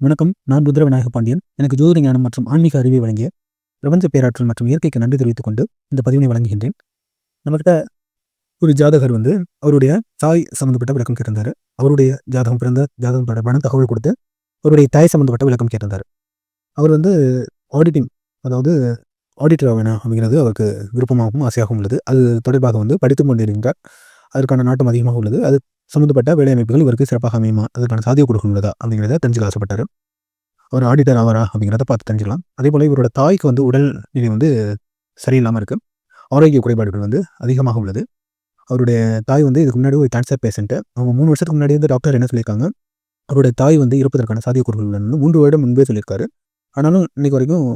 வணக்கம் நான் ருத்ர விநாயக பாண்டியன். எனக்கு ஜோதிட ஞானம் மற்றும் ஆன்மீக அறிவை வழங்கிய பிரபஞ்ச பேராற்றல் மற்றும் இயற்கைக்கு நன்றி தெரிவித்துக் கொண்டு இந்த பதிவினை வழங்குகின்றேன். நம்மகிட்ட ஒரு ஜாதகர் வந்து அவருடைய தாய் சம்மந்தப்பட்ட விளக்கம் கேட்டிருந்தார். அவருடைய ஜாதகம் பிறந்த ஜாதகம் தொடர்பான தகவல் கொடுத்து அவருடைய தாய் சம்மந்தப்பட்ட விளக்கம் கேட்டிருந்தார். அவர் வந்து ஆடிட்டிங் அதாவது ஆடிட்டர் வேணாம் அப்படிங்கிறது அவருக்கு விருப்பமாகவும் ஆசையாகவும் உள்ளது. அது தொடர்பாக வந்து படித்து கொண்டிருக்கிறார் அதற்கான நாட்டம் அதிகமாக உள்ளது. அது சம்மந்தப்பட்ட வேலை அமைப்புகள் இவருக்கு சிறப்பாக அமையுமா? அதுக்கான சாதிய கொடுக்கணுள்ளதா அப்படிங்கிறத தெரிஞ்சுக்க ஆசைப்பட்டார். அவர் ஆடிட்டர் ஆவாரா? அப்படிங்கிறத பார்த்து தெரிஞ்சுக்கலாம். அதே போல் இவரோட தாய்க்கு வந்து உடல் நிலை வந்து சரியில்லாமல் இருக்குது ஆரோக்கிய குறைபாடுகள் வந்து அதிகமாக உள்ளது. அவருடைய தாய் வந்து இதுக்கு முன்னாடி ஒரு கேன்சர் பேஷண்ட்டு அவங்க மூணு வருஷத்துக்கு முன்னாடி வந்து டாக்டர் என்ன சொல்லியிருக்காங்க? அவருடைய தாய் வந்து இருப்பதற்கான சாத்தியக்கூறுகள் உள்ளன்னு மூன்று வருடம் முன்பே சொல்லியிருக்காரு. ஆனாலும் இன்னைக்கு வரைக்கும்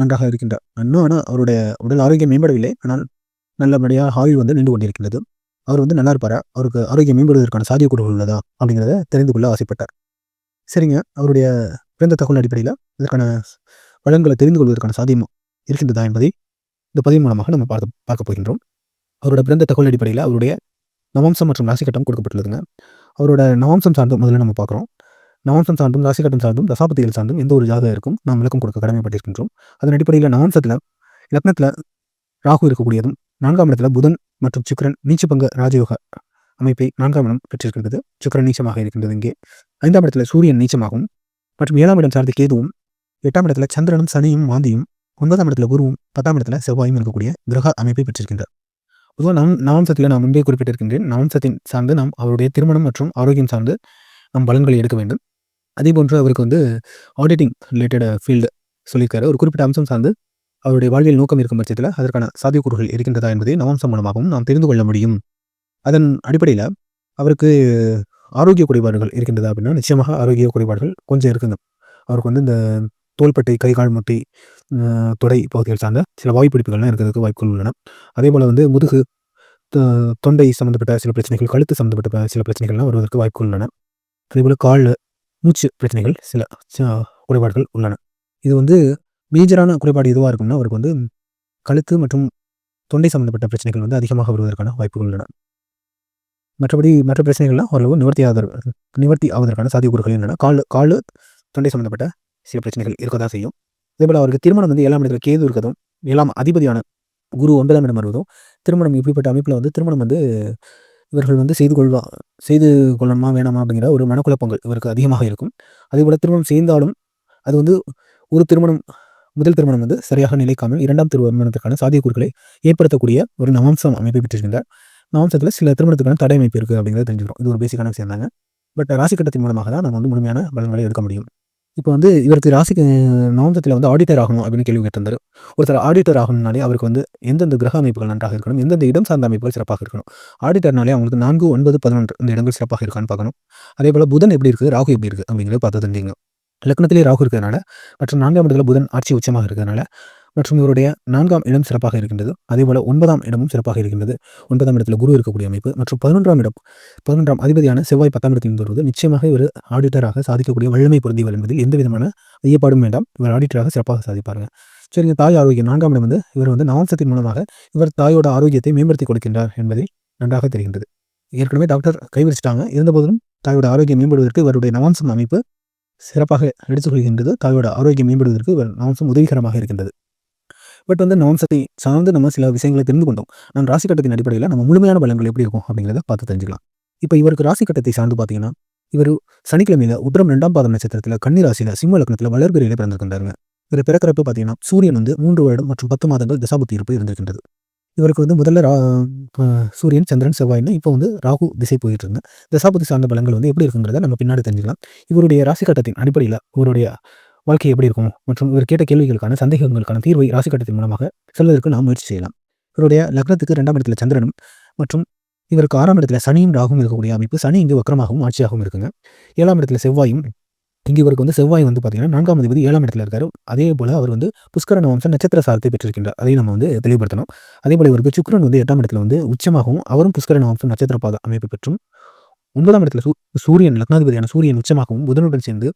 நன்றாக இருக்கின்றார். இன்னும் ஆனால் அவருடைய உடல் ஆரோக்கியம் மேம்படவில்லை. ஆனால் நல்லபடியாக ஆயுள் வந்து நின்று கொண்டிருக்கின்றது. அவர் வந்து நல்லா இருப்பார்? அவருக்கு ஆரோக்கியம் மேம்படுவதற்கான சாத்தியக்கூறுகள் உள்ளதா? அப்படிங்கிறத தெரிந்து கொள்ள ஆசைப்பட்டார். சரிங்க. அவருடைய பிறந்த தகவல் அடிப்படையில் இதற்கான பலன்களை தெரிந்து கொள்வதற்கான சாத்தியம் இருக்கின்றதா என்பதை இந்த பதிவு மூலமாக நம்ம பார்த்து பார்க்க போகின்றோம். அவரோட பிறந்த தகவல் அடிப்படையில் அவருடைய நவம்சம் மற்றும் ராசிக்கட்டம் கொடுக்கப்பட்டுள்ளதுங்க. அவரோட நவம்சம் சார்ந்தும் முதல்ல நம்ம பார்க்குறோம். நவம்சம் சார்ந்தும் ராசிக்கட்டம் சார்ந்தும் தசாபத்திகள் சார்ந்தும் எந்த ஒரு ஜாதகம் இருக்கும் நாம் விளக்கம் கொடுக்க கடமைப்பட்டிருக்கின்றோம். அதன் அடிப்படையில் நவம்சத்தில் லக்னத்தில் ராகு இருக்கக்கூடியதும் நான்காம் இடத்துல புதன் மற்றும் சுக்கரன் நீச்சபங்க ராஜயோக அமைப்பை நான்காம் இடம் பெற்றிருக்கின்றது சுக்கரன் நீச்சமாக இருக்கின்றது இங்கே. ஐந்தாம் இடத்துல சூரியன் நீச்சமாகும். மற்றும் ஏழாம் இடம் சார்ந்த கேதுவும் எட்டாம் இடத்துல சந்திரனும் சனியும் மாந்தியும் ஒன்பதாம் இடத்துல குருவும் பத்தாம் இடத்துல செவ்வாயும் இருக்கக்கூடிய கிரக அமைப்பை பெற்றிருக்கின்றார். பொதுவாக நாம் நவம்சத்தில் நான் முன்பே குறிப்பிட்டிருக்கின்றேன். நவம்சத்தின் சார்ந்து நாம் அவருடைய திருமணம் மற்றும் ஆரோக்கியம் சார்ந்து நம் பலன்களை எடுக்க வேண்டும். அதே போன்று அவருக்கு வந்து ஆடிட்டிங் ரிலேட்டட் ஃபீல்டு சொல்லியிருக்காரு. ஒரு குறிப்பிட்ட அம்சம் சார்ந்து அவருடைய வாழ்வில் நோக்கம் இருக்கும் பட்சத்தில் அதற்கான சாத்தியக்கூறுகள் இருக்கின்றதா என்பதை நவம்சம் மூலமாகவும் நாம் தெரிந்து கொள்ள முடியும். அதன் அடிப்படையில் அவருக்கு ஆரோக்கிய குறைபாடுகள் இருக்கின்றதா அப்படின்னா நிச்சயமாக ஆரோக்கிய குறைபாடுகள் கொஞ்சம் இருக்குங்க. அவருக்கு வந்து இந்த தோள்பட்டை கை கால் முட்டி தொடை பகுதிகள் சார்ந்த சில வாய்ப்பிடிப்புகள்லாம் இருக்கிறதுக்கு வாய்ப்புகள் உள்ளன. அதே போல் வந்து முதுகு தொண்டை சம்மந்தப்பட்ட சில பிரச்சனைகள் கழுத்து சம்மந்தப்பட்ட சில பிரச்சனைகள்லாம் வருவதற்கு வாய்ப்புகள் உள்ளன. அதேபோல் கால் மூச்சு பிரச்சனைகள் சில குறைபாடுகள் உள்ளன. இது வந்து மேஜரான குறைபாடு எதுவாக இருக்கும்னா அவருக்கு வந்து கழுத்து மற்றும் தொண்டை சம்மந்தப்பட்ட பிரச்சனைகள் வந்து அதிகமாக வருவதற்கான வாய்ப்புகள் உள்ளன. மற்றபடி மற்ற பிரச்சனைகள்லாம் ஓரளவு நிவர்த்தி ஆவது நிவர்த்தி ஆவதற்கான சாத்தியக்கூறுகள் என்னென்னா கால் கால் தொண்டை சம்மந்தப்பட்ட சில பிரச்சனைகள் இருக்க தான் செய்யும் அதேபோல் அவருக்கு திருமணம் வந்து ஏழாம் இடத்துல கேது இருக்கதும் ஏழாம் அதிபதியான குரு ஒன்பதாம் இடம் வருவதும் திருமணம் இப்படிப்பட்ட அமைப்பில் வந்து திருமணம் வந்து இவர்கள் வந்து செய்து கொள்வா செய்து கொள்ளணுமா வேணாமா அப்படிங்கிற ஒரு மனக்குழப்பங்கள் இவருக்கு அதிகமாக இருக்கும். அதேபோல் திருமணம் செய்தாலும் அது வந்து ஒரு திருமணம் முதல் திருமணம் வந்து சரியாக நிலைக்காமல் இரண்டாம் திருமணத்திற்கான சாத்தியக்கூறுகளை ஏற்படுத்தக்கூடிய ஒரு நவம்சம் அமைப்பை பெற்றிருக்கின்றார். நவம்சத்தில் சில திருமணத்துக்கான தடை அமைப்பு இருக்குது அப்படிங்கிறத தெரிஞ்சுக்கிறோம். இது ஒரு பேசிக்கான விஷயம் தாங்க பட் ராசி கட்டத்தின் மூலமாக தான் நம்ம வந்து முழுமையான பலன்களை எடுக்க முடியும். இப்போ வந்து இவருக்கு ராசிக்கு நவம்சத்தில் வந்து ஆடிட்டர் ஆகணும் அப்படின்னு கேள்வி கேட்டிருந்தார். ஒருத்தர் ஆடிட்டர் ஆகணும்னாலே அவருக்கு வந்து எந்தெந்த கிரக அமைப்புகள் நன்றாக இருக்கணும் எந்தெந்த இடம் சார்ந்த அமைப்புகள் சிறப்பாக இருக்கணும். ஆடிட்டர்னாலே அவங்களுக்கு நான்கு ஒன்பது பதினொன்று இந்த இடங்கள் சிறப்பாக இருக்கான்னு பார்க்கணும். அதே போல் புதன் எப்படி இருக்குது ராகு எப்படி இருக்குது அப்படிங்கிறத பார்த்து தெரிஞ்சுங்க லக்னத்திலே ராகு இருக்கிறதுனால மற்றும் நான்காம் இடத்துல புதன் ஆட்சி உச்சமாக இருக்கிறதுனால மற்றும் இவருடைய நான்காம் இடம் சிறப்பாக இருக்கின்றது. அதே போல ஒன்பதாம் இடமும் சிறப்பாக இருக்கின்றது. ஒன்பதாம் இடத்துல குரு இருக்கக்கூடிய அமைப்பு மற்றும் பதினொன்றாம் இடம் பதினொன்றாம் அதிபதியான செவ்வாய் பத்தாம் இடத்தில் வருவது நிச்சயமாக இவர் ஆடிட்டராக சாதிக்கக்கூடிய வல்லமை பொருந்தியவர் என்பதில் எந்த விதமான ஐயப்பாடும் வேண்டாம். இவர் ஆடிட்டராக சிறப்பாக சாதிப்பாருங்க. சரிங்க தாய் ஆரோக்கியம். நான்காம் இடம் வந்து இவர் வந்து நவம்சத்தின் மூலமாக இவர் தாயோட ஆரோக்கியத்தை மேம்படுத்தி கொடுக்கின்றார் என்பதை நன்றாக தெரிகின்றது. ஏற்கனவே டாக்டர் கைவிரிச்சிட்டாங்க. இருந்தபோதும் தாயோட ஆரோக்கியம் மேம்படுவதற்கு இவருடைய நவம்சம் அமைப்பு சிறப்பாக எடுத்துக்கொள்கின்றது தாயோட ஆரோக்கியம் மேம்படுவதற்கு நவம்சம் உதவிகரமாக இருக்கின்றது. பட் வந்து நவம்சத்தை சார்ந்து நம்ம சில விஷயங்களை தெரிந்து கொண்டோம். நான் ராசி கட்டத்தின் அடிப்படையில் நம்ம முழுமையான பலன்கள் எப்படி இருக்கும் அப்படிங்கிறத பார்த்து தெரிஞ்சுக்கலாம். இப்போ இவருக்கு ராசி கட்டத்தை சார்ந்து பார்த்தீங்கன்னா இவர் சனிக்கிழமையில உத்திரம் ரெண்டாம் பாதம் நட்சத்திரத்தில் கன்னி ராசியில் சிம்ம லக்னத்தில் வளர்பிறையில பிறந்திருக்கின்றாருங்க. இவர் பிறக்கிறப்ப பார்த்தீங்கன்னா சூரியன் வந்து மூன்று வருடம் மற்றும் பத்து மாதங்கள் தசாபுத்தி இருப்பு இருந்திருக்கின்றது. இவருக்கு வந்து முதல்ல ரா சூரியன் சந்திரன் செவ்வாய்னு இப்போ வந்து ராகு திசை போயிட்டு இருந்தேன் தசாபதி சார்ந்த பலங்கள் வந்து எப்படி இருக்குங்கிறத நம்ம பின்னாடி தெரிஞ்சுக்கலாம். இவருடைய ராசி கட்டத்தின் அடிப்படையில் இவருடைய வாழ்க்கை எப்படி இருக்கும்? மற்றும் இவர் கேட்ட கேள்விகளுக்கான சந்தேகங்களுக்கான தீர்வை ராசி கட்டத்தின் மூலமாக சொல்வதற்கு நாம் முயற்சி செய்யலாம். இவருடைய லக்னத்துக்கு ரெண்டாம் இடத்துல சந்திரனும் மற்றும் இவருக்கு ஆறாம் இடத்துல சனியும் ராகும் இருக்கக்கூடிய அமைப்பு. சனி இங்கு வக்கரமாகவும் ஆட்சியாகவும் இருக்குங்க. ஏழாம் இடத்துல செவ்வாயும் இங்கே இவருக்கு வந்து செவ்வாய் வந்து பார்த்தீங்கன்னா நான்காம் அதிபதி ஏழாம் இடத்துல இருக்காரு. அதே போல் அவர் வந்து புஷ்கரண வம்சம் நட்சத்திர சாரத்தை பெற்றிருக்கின்றார். அதையும் நம்ம வந்து தெளிவுபடுத்தணும். அதே போல் இவருக்கு சுக்கரன் வந்து எட்டாம் இடத்துல வந்து உச்சமாகவும் அவரும் புஷ்கரண வம்சம் நட்சத்திர பாத அமைப்பு பெற்றும் ஒன்பதாம் இடத்துல சூ சூரியன் லக்னாதிபதியான சூரியன் உச்சமாகவும் புதனுடன் சேர்ந்து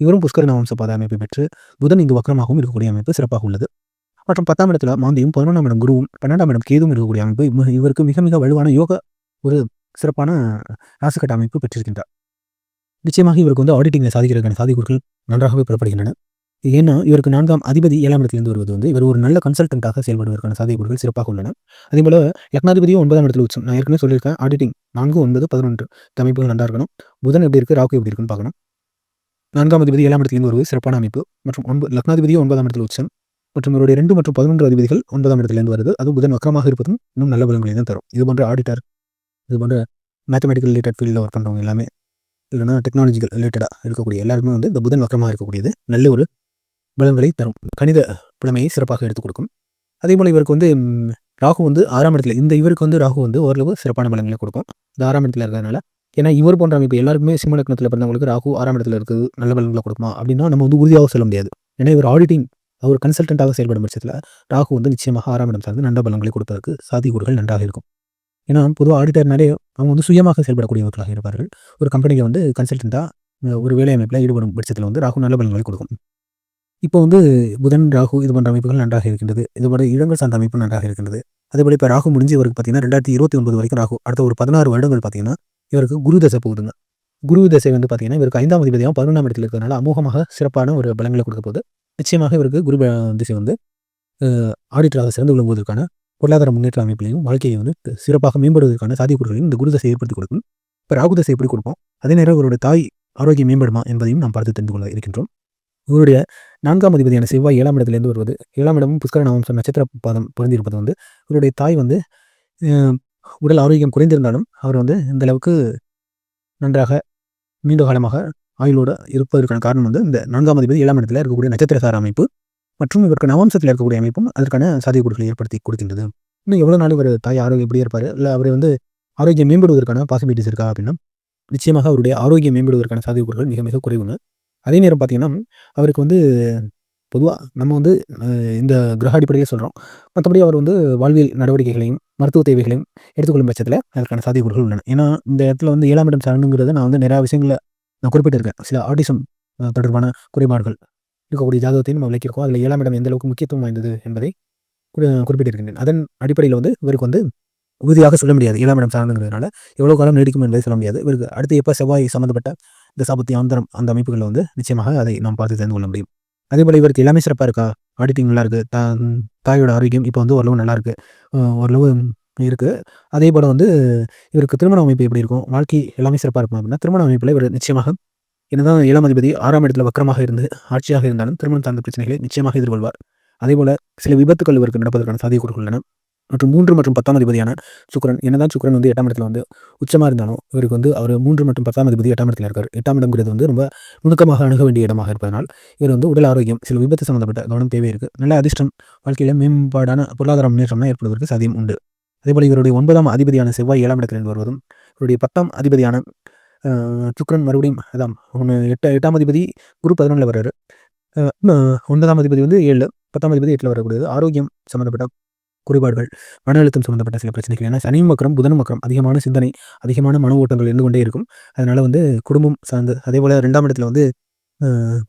இவரும் புஷ்கரண வம்ச பாத அமைப்பு பெற்று புதன் இங்கு வக்கரமாகவும் இருக்கக்கூடிய அமைப்பு சிறப்பாக உள்ளது. மற்றும் பத்தாம் இடத்துல மாந்தியும் பதினொன்றாம் இடம் குருவும் பன்னெண்டாம் இடம் கேதும் இருக்கக்கூடிய அமைப்பு. இவருக்கு மிக மிக வலுவான யோக ஒரு சிறப்பான ராசுக்கட்ட அமைப்பு பெற்றிருக்கின்றார். நிச்சயமாக இவருக்கு வந்து ஆடிட்டிங்கில் சாதிக்கிறதுக்கான சாதிக்குறிகள் நன்றாகவே பெறப்படுகின்றன. ஏன்னா இவருக்கு நான்காம் அதிபதி ஏழாம் இடத்திலிருந்து வருவது வந்து இவர் ஒரு நல்ல கன்சல்டன்ட்டாக செயல்படுவதற்கான சாதிக்குறிகள் சிறப்பாக உள்ளன. அதே போல லக்னாதிபதியும் ஒன்பதாம் இடத்துல உச்சம். நான் ஏற்கனவே சொல்லியிருக்கேன் ஆடிட்டிங் நான்கு ஒன்பது பதினொன்று அமைப்புகள் நல்லா இருக்கணும். புதன் எப்படி இருக்குது ராகு எப்படி இருக்குன்னு பார்க்கணும். நான்காம் அதிபதி ஏழாம் இடத்திலிருந்து வருவது சிறப்பான அமைப்பு. மற்றும் ஒன்பது லக்னாதிபதியும் ஒன்பதாம் இடத்தில் உச்சம். மற்றும் இவருடைய ரெண்டு மற்றும் பதினொன்று அதிபதிகள் ஒன்பதாம் இடத்திலிருந்து வருது. அது புதன் வக்கரமாக இருப்பதும் இன்னும் நல்ல பலன்களை தான் தரும். இது போன்ற ஆடிட்டர் இது போன்ற மேத்தமெட்டிக்கல் ரிலேட்டட் ஃபீல்டில் ஒர்க் பண்ணுறவங்க எல்லாமே இல்லைனா டெக்னாலஜிக்கல் ரிலேட்டடாக இருக்கக்கூடிய எல்லாருமே வந்து இந்த புதன் வக்கரமாக இருக்கக்கூடியது நல்ல ஒரு பலன்களை தரும். கணித புலமையை சிறப்பாக எடுத்துக் கொடுக்கும். அதே போல் இவருக்கு வந்து ராகு வந்து ஆறாம் இடத்துல இந்த இவருக்கு வந்து ராகு வந்து ஓரளவு சிறப்பான பலன்களை கொடுக்கும். இந்த ஆறாம் இடத்துல இருக்கிறதுனால ஏன்னா இவர் போன்ற அமைப்பு எல்லாருக்குமே சிம்ம லக்னத்தில் பிறந்தவங்களுக்கு ராகு ஆறாம் இடத்துல இருக்குது நல்ல பலன்களை கொடுக்குமா அப்படின்னா நம்ம வந்து உறுதியாக சொல்ல முடியாது. ஏன்னா இவர் ஆடிட்டிங் அவர் கன்சல்டண்ட்டாக செயல்படும் பட்சத்தில் ராகு வந்து நிச்சயமாக ஆறாம் இடம் சார்ந்து நல்ல பலன்களை கொடுப்பதற்கு சாதிக்கூறுகள் நன்றாக இருக்கும். ஏன்னா பொதுவாக ஆடிட்டர்னாலே அவங்க வந்து சுயமாக செயல்படக்கூடியவர்களாக இருப்பார்கள். ஒரு கம்பெனியில் வந்து கன்சல்டண்ட்டாக ஒரு வேலை அமைப்பில் ஈடுபடும் பட்சத்தில் வந்து ராகு நல்ல பலன்களை கொடுக்கும். இப்போ வந்து புதன் ராகு இது போன்ற அமைப்புகள் நன்றாக இருக்கின்றது. இது போன்ற இடங்கள் சார்ந்த அமைப்பு நன்றாக இருக்கின்றது. அதேபோல் இப்போ ராகு முடிஞ்சு இவருக்கு பார்த்தீங்கன்னா ரெண்டாயிரத்தி இருபத்தி ஒன்பது வரைக்கும் ராகு அடுத்த ஒரு பதினாறு வருடங்கள் பார்த்தீங்கன்னா இவருக்கு குரு தசை போகுதுங்க. குரு தசை வந்து பார்த்தீங்கன்னா இவருக்கு ஐந்தாம் அதிபதியாக பதினொன்றாம் இடத்தில் இருக்கிறதுனால அமோகமாக சிறப்பான ஒரு பலங்களை கொடுக்க போகுது. நிச்சயமாக இவருக்கு குரு திசை வந்து ஆடிட்டராக சிறந்து விளங்குவதற்கான பொருளாதார முன்னேற்ற அமைப்பிலையும் வாழ்க்கையை வந்து சிறப்பாக மேம்படுவதற்கான சாத்தியக்கூறுகளையும் இந்த குருதசை ஏற்படுத்தி கொடுக்கும். இப்போ ராகுதசை எப்படி கொடுப்போம் அதே நேரம் இவருடைய தாய் ஆரோக்கியம் மேம்படுமா என்பதையும் நாம் பார்த்து தெரிந்து கொள்ள இருக்கின்றோம். இவருடைய நான்காம் அதிபதியான செவ்வாய் ஏழாம் இடத்திலிருந்து வருவது ஏழாம் இடமும் புஷ்கர நாமம் நட்சத்திர பாதம் பொருந்திருப்பது வந்து இவருடைய தாய் வந்து உடல் ஆரோக்கியம் குறைந்திருந்தாலும் அவர் வந்து இந்த அளவுக்கு நன்றாக நீண்ட காலமாக ஆயுளோடு இருப்பதற்கான காரணம் வந்து இந்த நான்காம் அதிபதி ஏழாம் இடத்துல இருக்கக்கூடிய நட்சத்திரசார அமைப்பு. மற்றும் இவருக்கு நவம்சத்தில் இருக்கக்கூடிய அமைப்பும் அதற்கான சாத்தியக்கூறுகளை ஏற்படுத்தி கொடுக்கின்றது. இன்னும் எவ்வளோ நாள் இவர் தாய் ஆரோக்கியம் எப்படி இருப்பார்? இல்லை அவர் வந்து ஆரோக்கியம் மேம்படுவதற்கான பாசிபிலிட்டிஸ் இருக்கா அப்படின்னா நிச்சயமாக அவருடைய ஆரோக்கியம் மேம்படுவதற்கான சாத்தியக்கூறுகள் மிக மிக குறைவுங்க. அதே நேரம் பார்த்தீங்கன்னா அவருக்கு வந்து பொதுவாக நம்ம வந்து இந்த கிரக அடிப்படையில் சொல்கிறோம் மற்றபடி அவர் வந்து வாழ்வியல் நடவடிக்கைகளையும் மருத்துவ தேவைகளையும் எடுத்துக்கொள்ளும் பட்சத்தில் அதற்கான சாத்தியக்கூறுகள் உள்ளன. ஏன்னா இந்த இடத்துல வந்து ஏழாம் இடம் சரணுங்கிறத நான் வந்து நிறையா விஷயங்களை நான் குறிப்பிட்டிருக்கேன். சில ஆர்டிசம் தொடர்பான குறைபாடுகள் இருக்கக்கூடிய ஜாதகத்தையும் நம்ம விளக்கியிருக்கோம். அதில் ஏழாம் இடம் எந்த அளவுக்கு முக்கியத்துவம் வாய்ந்தது என்பதை குறிப்பிட்டிருக்கின்றேன். அதன் அடிப்படையில் வந்து இவருக்கு வந்து உறுதியாக சொல்ல முடியாது. ஏழாம் இடம் சார்ந்துங்கிறதுனால எவ்வளோ காலம் நீடிக்கும் என்பதை சொல்ல முடியாது. இவருக்கு அடுத்து எப்போ செவ்வாய் சம்மந்தப்பட்ட இந்த சாபத்தி ஆந்திரம் அந்த அமைப்புகளில் வந்து நிச்சயமாக அதை நாம் பார்த்து தெரிந்து கொள்ள முடியும். அதேபோல் இவருக்கு எல்லாமே சிறப்பாக இருக்கா? ஆடிட்டிங் நல்லா இருக்குது தா தாயோட ஆரோக்கியம் இப்போ வந்து ஓரளவு நல்லா இருக்குது ஓரளவு இருக்குது அதே போல் வந்து இவருக்கு திருமண அமைப்பு எப்படி இருக்கும்? வாழ்க்கை எல்லாமே சிறப்பாக இருக்கும் அப்படின்னா திருமண அமைப்பில் இவர் நிச்சயமாக என்னதான் ஏழாம் அதிபதி ஆறாம் இடத்துல வக்கரமாக இருந்து ஆட்சியாக இருந்தாலும் திருமணம் சார்ந்த பிரச்சனைகளை நிச்சயமாக எதிர்கொள்வார். அதேபோல சில விபத்துக்கள் இவருக்கு நடப்பதற்கான சாத்தியக்கூறுகள் உள்ளன. மற்றும் மூன்று மற்றும் பத்தாம் அதிபதியான சுக்கரன் என்னதான் சுக்கரன் வந்து எட்டாம் இடத்துல வந்து உச்சமாக இருந்தாலும் இவருக்கு வந்து அவர் மூன்று மற்றும் பத்தாம் அதிபதி எட்டாம் இடத்துல இருக்கார். எட்டாம் இடம்ங்கிறது வந்து ரொம்ப நுணுக்கமாக அணுக வேண்டிய இடமாக இருப்பதனால் இவர் வந்து உடல் ஆரோக்கியம் சில விபத்து சம்மந்தப்பட்ட கவனம் தேவை இருக்குது நல்ல அதிர்ஷ்டம் வாழ்க்கையில் மேம்பாடான பொருளாதார முன்னேற்றம்லாம் ஏற்படுவதற்கு சாத்தியம் உண்டு. அதேபோல் இவருடைய ஒன்பதாம் அதிபதியான செவ்வாய் ஏழாம் இடத்திலிருந்து வருவதும் இவருடைய பத்தாம் அதிபதியான சுக்ரன் மறுபடியும் அதான் ஒன்று எட்டு எட்டாம் அதிபதி குரு பதினொன்றில் வர்றாரு. ஒன்பதாம் அதிபதி வந்து ஏழு பத்தாம் அதிபதி எட்டில் வரக்கூடியது. ஆரோக்கியம் சம்மந்தப்பட்ட குறைபாடுகள் மன அழுத்தம் சம்மந்தப்பட்ட சில பிரச்சனைகள் ஏன்னா சனி மக்கரம் புதன் மக்கரம் அதிகமான சிந்தனை அதிகமான மன ஓட்டங்கள் இருந்து கொண்டே இருக்கும். அதனால் வந்து குடும்பம் சார்ந்து அதே போல் ரெண்டாம் இடத்துல வந்து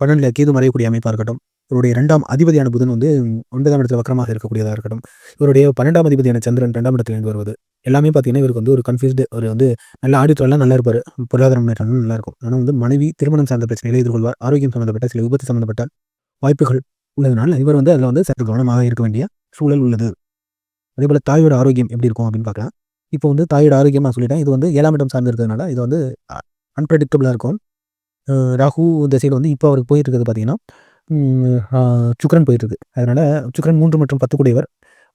பன்னெண்டில் கேது மறையக்கூடிய அமைப்பாக இருக்கட்டும் இவருடைய இரண்டாம் அதிபதியான புதன் வந்து ஒன்பதாம் இடத்துல வக்கரமாக இருக்கக்கூடியதாக இருக்கட்டும். இவருடைய பன்னெண்டாம் அதிபதியான சந்திரன் ரெண்டாம் இடத்துல வருவது. எல்லாமே பார்த்தீங்கன்னா இவருக்கு வந்து ஒரு கன்ஃபியூஸ்டு ஒரு வந்து நல்ல ஆடிட்டர்லாம் நல்லா இருப்பார். பொருளாதார முன்னேற்றம் நல்லா இருக்கும். ஆனால் வந்து மனைவி திருமணம் சார்ந்த பிரச்சனைகளை எதிர்கொள்வார். ஆரோக்கியம் சம்மந்தப்பட்ட சில விபத்து சம்மந்தப்பட்ட வாய்ப்புகள் உள்ளதுனால இவர் வந்து அதில் வந்து சற்று கவனமாக இருக்க வேண்டிய சூழல் உள்ளது. அதே போல் தாயோட ஆரோக்கியம் எப்படி இருக்கும் அப்படின்னு பார்க்கலாம். இப்போ வந்து தாயோட ஆரோக்கியம் நான் சொல்லிட்டேன். இது வந்து ஏழாம் இடம் சார்ந்து இருக்கிறதுனால இது வந்து அன்பிரடிக்டபிளாக இருக்கும். ராகு இந்த சைடு வந்து இப்போ அவருக்கு போயிட்டு இருக்கிறது பார்த்தீங்கன்னா சுக்கரன் போயிட்டுருக்கு. அதனால் சுக்கரன் மூன்று மற்றும் பத்து கூடியவர்.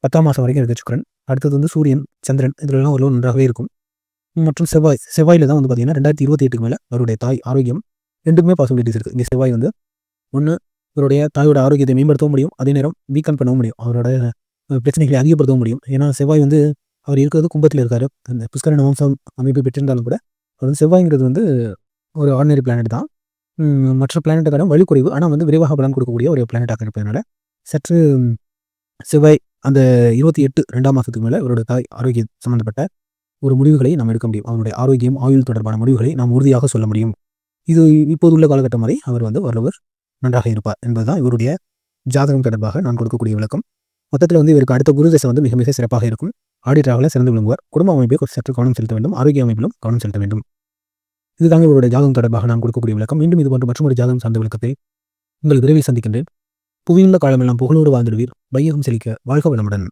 பத்தாம் மாதம் வரைக்கும் இருக்குது சுக்கரன். அடுத்தது வந்து சூரியன் சந்திரன் இதிலெல்லாம் ஒரு நன்றாகவே இருக்கும். மற்றும் செவ்வாய் செவ்வாயில் தான் வந்து பார்த்தீங்கன்னா ரெண்டாயிரத்தி இருபத்தி எட்டுக்கு மேலே அவருடைய தாய் ஆரோக்கியம் ரெண்டுக்குமே பாசிபிலிட்டிஸ் இருக்குது இந்த செவ்வாய் வந்து ஒன்று இவருடைய தாயோட ஆரோக்கியத்தை மேம்படுத்தவும் முடியும். அதே நேரம் வீக்கன் பண்ணவும் முடியும். அவரோட பிரச்சனைகளை அதிகப்படுத்தவும் முடியும். ஏன்னா செவ்வாய் வந்து அவர் இருக்கிறது கும்பத்தில் இருக்கார். அந்த புஷ்கரன் வம்சம் அமைப்பு பெற்றிருந்தாலும் கூட அவர் வந்து செவ்வாய்ங்கிறது வந்து ஒரு ஆர்டினரி பிளானட் தான். மற்ற பிளானட்டுக்கான வலு ஆனால் வந்து விரைவாக பலன் கொடுக்கக்கூடிய ஒரு பிளானட்டாக இருப்பதனால சற்று செவ்வாய் அந்த இருபத்தி எட்டு ரெண்டாம் மாதத்துக்கு மேலே அவரோட தாய் ஆரோக்கியம் சம்மந்தப்பட்ட ஒரு முடிவுகளை நாம் எடுக்க முடியும். அவருடைய ஆரோக்கியம் ஆயுள் தொடர்பான முடிவுகளை நாம் உறுதியாக சொல்ல முடியும். இது இப்போது உள்ள காலகட்டம் வரை அவர் வந்து ஓரளவு நன்றாக இருப்பார் என்பதுதான் இவருடைய ஜாதகம் தொடர்பாக நான் கொடுக்கக்கூடிய விளக்கம். மொத்தத்தில் வந்து இவருக்கு அடுத்த குரு தசை வந்து மிக மிக சிறப்பாக இருக்கும். ஆடிட்டராக சிறந்து விளங்குவார். குடும்ப அமைப்பை சற்று கவனம் செலுத்த வேண்டும். ஆரோக்கிய அமைப்பிலும் கவனம் செலுத்த வேண்டும். இதுதாங்க இவருடைய ஜாதகம் தொடர்பாக நான் கொடுக்கக்கூடிய விளக்கம். மீண்டும் இது போன்ற மற்றொரு ஜாதகம் சார்ந்த விளக்கத்தை உங்கள் விரைவில் சந்திக்கின்றேன். புவியுள்ள காலமெல்லாம் புகழோடு வாழ்ந்துடுவீர். வையகம் செழிக்க வாழ்க வளமுடன்.